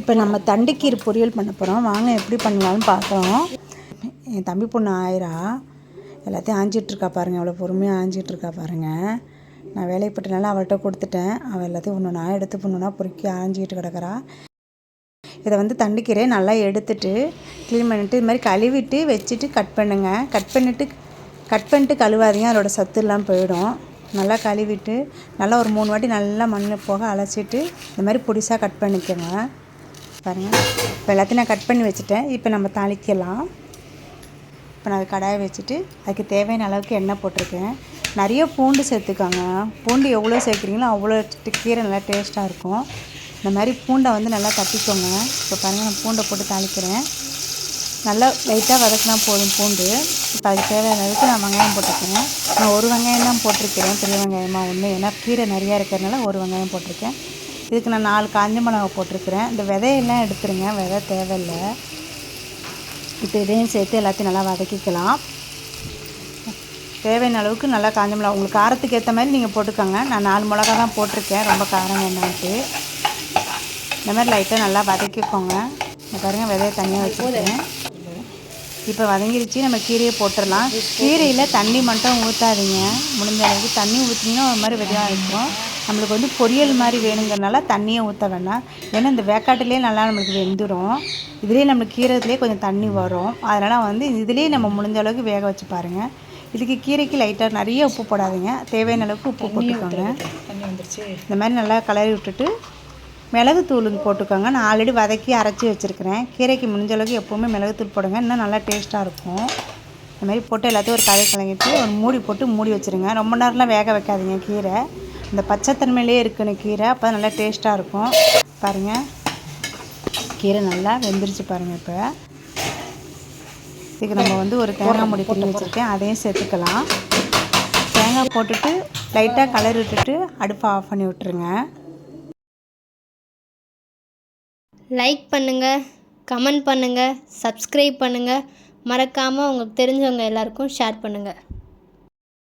இப்போ நம்ம தண்டுக்கீரை பொரியல் பண்ண போகிறோம் வாங்க எப்படி பண்ணலாம்னு பார்க்குறோம் என் தம்பி பொண்ணு ஆயிரா. எல்லாத்தையும் ஆஞ்சிட்ருக்கா பாருங்கள் அவ்வளோ பொறுமையாக ஆஞ்சிட்ருக்கா பாருங்கள் நான் வேலைப்பட்டனால அவள்கிட்ட கொடுத்துட்டேன். அவள் எல்லாத்தையும் ஒன்று நான் எடுத்து பொண்ணுனா பொறுக்கி ஆஞ்சிக்கிட்டு கிடக்குறா. இதை வந்து தண்டுக்கீரை நல்லா எடுத்துட்டு க்ளீன் பண்ணிவிட்டு இது மாதிரி கழுவிட்டு வச்சுட்டு கட் பண்ணுங்க. கட் பண்ணிவிட்டு கட் பண்ணிட்டு கழுவாதீங்க. அதோடய சத்து எல்லாம் போயிடும். நல்லா கழுவிட்டு நல்லா ஒரு மூணு வாட்டி நல்லா மண் போக அலசிட்டு இந்த மாதிரி பொடிசாக கட் பண்ணிக்கோங்க. பாருங்கள் இப்போ எல்லாத்தையும் நான் கட் பண்ணி வச்சுட்டேன். இப்போ நம்ம தாளிக்கலாம். இப்போ நான் கடாயை வச்சுட்டு அதுக்கு தேவையான அளவுக்கு எண்ணெய் போட்டிருக்கேன். நிறைய பூண்டு சேர்த்துக்கோங்க. பூண்டு எவ்வளோ சேர்க்குறீங்களோ அவ்வளோ கீரை நல்லா டேஸ்ட்டாக இருக்கும். இந்த மாதிரி பூண்டை வந்து நல்லா தட்டிக்கோங்க. இப்போ பாருங்கள் நான் பூண்டை போட்டு தாளிக்கிறேன். நல்லா லைட்டாக வதக்கினா போதும் பூண்டு. இப்போ அதுக்கு தேவையான அளவுக்கு நான் வெங்காயம் போட்டிருக்கேன். நான் ஒரு வெங்காயம் தான் போட்டிருக்கிறேன் பெரிய வெங்காயமாக ஒன்று ஏன்னா கீரை நிறையா இருக்கிறதுனால ஒரு வெங்காயம் போட்டிருக்கேன். இதுக்கு நான் நாலு காஞ்ச மிளகா போட்டிருக்கிறேன். இந்த விதையெல்லாம் எடுத்துருங்க விதை தேவையில்லை. இப்போ இதையும் சேர்த்து எல்லாத்தையும் நல்லா வதக்கிக்கலாம். தேவையான அளவுக்கு நல்லா காஞ்ச மிளகா உங்களுக்கு காரத்துக்கு ஏற்ற மாதிரி நீங்கள் போட்டுக்கோங்க. நான் நாலு மிளகா தான் போட்டிருக்கேன். ரொம்ப காரம் வேண்டான்ட்டு. இந்த மாதிரி லைட்டாக நல்லா வதக்கிக்கோங்க. இந்த பாருங்கள் விதையை தனியாக வச்சுருக்கேன். இப்போ வதங்கிருச்சு. நம்ம கீரையை போட்டுடலாம் கீரையில் தண்ணி மட்டும் ஊற்றாதீங்க முடிஞ்ச அளவுக்கு தண்ணி ஊற்றினீங்கன்னா ஒரு மாதிரி விதையாக இருக்கும். நம்மளுக்கு வந்து பொரியல் மாதிரி வேணுங்கிறனால தண்ணியை ஊற்ற வேண்டாம் ஏன்னா இந்த வேக்காட்டுலேயே நல்லா நம்மளுக்கு வெந்துடும் இதுலேயே நம்மளுக்கு கீரைத்துலேயே கொஞ்சம் தண்ணி வரும். அதனால் வந்து இதுலேயே நம்ம முடிஞ்ச அளவுக்கு வேக வச்சு பாருங்கள் இதுக்கு கீரைக்கு லைட்டாக நிறைய உப்பு போடாதீங்க. தேவையான அளவுக்கு உப்பு போட்டுக்கோங்க. தண்ணி வந்துருச்சு. இந்த மாதிரி நல்லா கலரி விட்டுட்டு மிளகுத்தூள் போட்டுக்கோங்க. நான் ஆல்ரெடி வதக்கி அரைச்சி வச்சுருக்கிறேன். கீரைக்கு முடிஞ்ச அளவுக்கு எப்போவுமே மிளகுத்தூள் போடுங்க. இன்னும் நல்லா டேஸ்ட்டாக இருக்கும். இந்த மாதிரி போட்டு எல்லாத்தையும் ஒரு கலை கலங்கிட்டு ஒரு மூடி போட்டு மூடி வச்சுருங்க. ரொம்ப நேரம்லாம் வேக வைக்காதீங்க கீரை. இந்த பச்சைத்தன்மையிலே இருக்கணும் கீரை அப்போ நல்லா டேஸ்ட்டாக இருக்கும். பாருங்கள் கீரை நல்லா வெந்துருச்சு பாருங்கள் இப்போ. இதுக்கு நம்ம வந்து ஒரு தேங்காய் மூடி பண்ணி வச்சுருக்கேன். அதையும் சேர்த்துக்கலாம். தேங்காய் போட்டுட்டு லைட்டாக கலர் விட்டுட்டு அடுப்பை ஆஃப் பண்ணி விட்டுருங்க. லைக் பண்ணுங்கள் கமெண்ட் பண்ணுங்கள் சப்ஸ்கிரைப் பண்ணுங்கள் மறக்காமல் உங்களுக்கு தெரிஞ்சவங்க எல்லாருக்கும் ஷேர் பண்ணுங்கள்